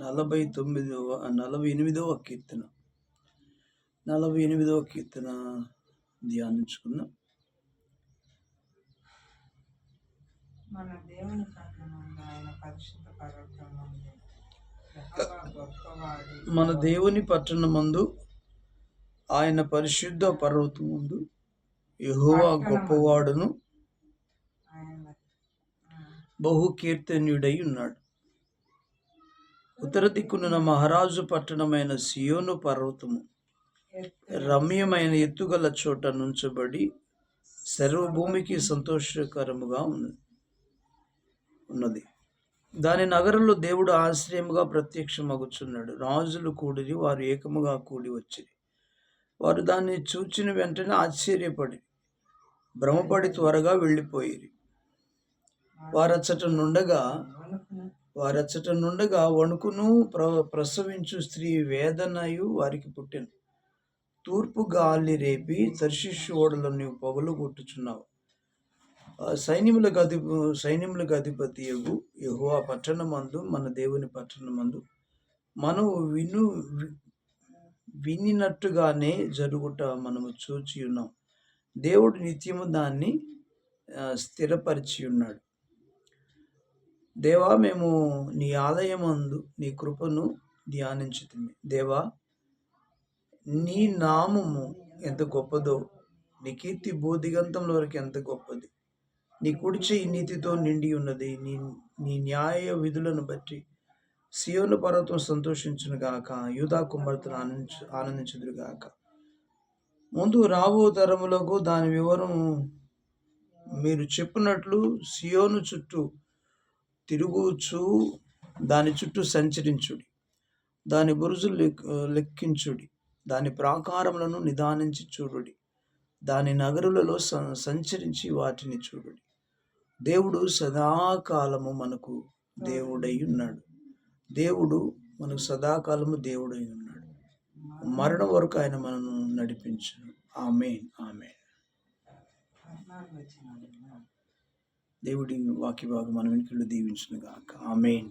నలభై తొమ్మిదవ నలభై ఎనిమిదవ కీర్తన. నలభై ఎనిమిదవ కీర్తన ధ్యానించుకుందాం. మన దేవుని మన దేవుని పట్టణమందు ఆయన పరిశుద్ధ పర్వతం ముందు యెహోవా గొప్పవాడును బహు కీర్తనీయుడై ఉన్నాడు. ఉత్తర దిక్కునున్న మహారాజు పట్టణమైన సియోను పర్వతము రమ్యమైన ఎత్తుగల చోట నుంచబడి సర్వభూమికి సంతోషకరముగా ఉన్నది ఉన్నది. దాని నగరంలో దేవుడు ఆశ్రయముగా ప్రత్యక్షమగుచున్నాడు. రాజులు కూడిరి వారు ఏకముగా కూడి వచ్చిరి. వారు దాన్ని చూచిన వెంటనే ఆశ్చర్యపడి భ్రమపడి త్వరగా వెళ్ళిపోయిరి. వారచ్చట నుండగా వారచ్చట నుండగా వణుకును ప్ర ప్రసవించు స్త్రీ వేదనయు వారికి పుట్టెను. తూర్పు గాలి రేపి తర్షిషు ఓడలను నీవు పొగలు కొట్టుచున్నావు. ఆ సైన్యములకు అధి సైన్యములకు అధిపతి యగు యహువా పట్టణమందు మన దేవుని పట్టణమందు. మనం విను వినినట్టుగానే జరుగుట మనము చూచి ఉన్నాం దేవుడు నిత్యము దాన్ని స్థిరపరిచి ఉన్నాడు దేవా మేము నీ ఆలయమందు నీ కృపను ధ్యానించుతుంది దేవా నీ నామము ఎంత గొప్పదో నీ కీర్తి భూదిగంతంలో వరకు ఎంత గొప్పది. నీ కుడిచి నీతితో నిండి ఉన్నది నీ నీ న్యాయ విధులను బట్టి సియోను పర్వతం సంతోషించును గాక యూదా కుమార్తెను ఆనందించు ఆనందించుదురు గాక. ముందు రాబో తరములకు దాని వివరం మీరు చెప్పినట్లు సియోను చుట్టూ తిరుగుచు దాని చుట్టూ సంచరించుడి. దాని బురుజులు లెక్- లెక్కించుడి. దాని ప్రాకారములను నిదానించి చూడుడి. దాని నగరులలో స- సంచరించి వాటిని చూడుడి. దేవుడు సదాకాలము మనకు దేవుడై ఉన్నాడు. దేవుడు మనకు సదాకాలము దేవుడై ఉన్నాడు. మరణం వరకు ఆయన మనను నడిపించాడు ఆమెన్. ఆమెన్. దేవుడి వాక్య భాగం మన వెనుకలు దీవించును గాక ఆమెన్.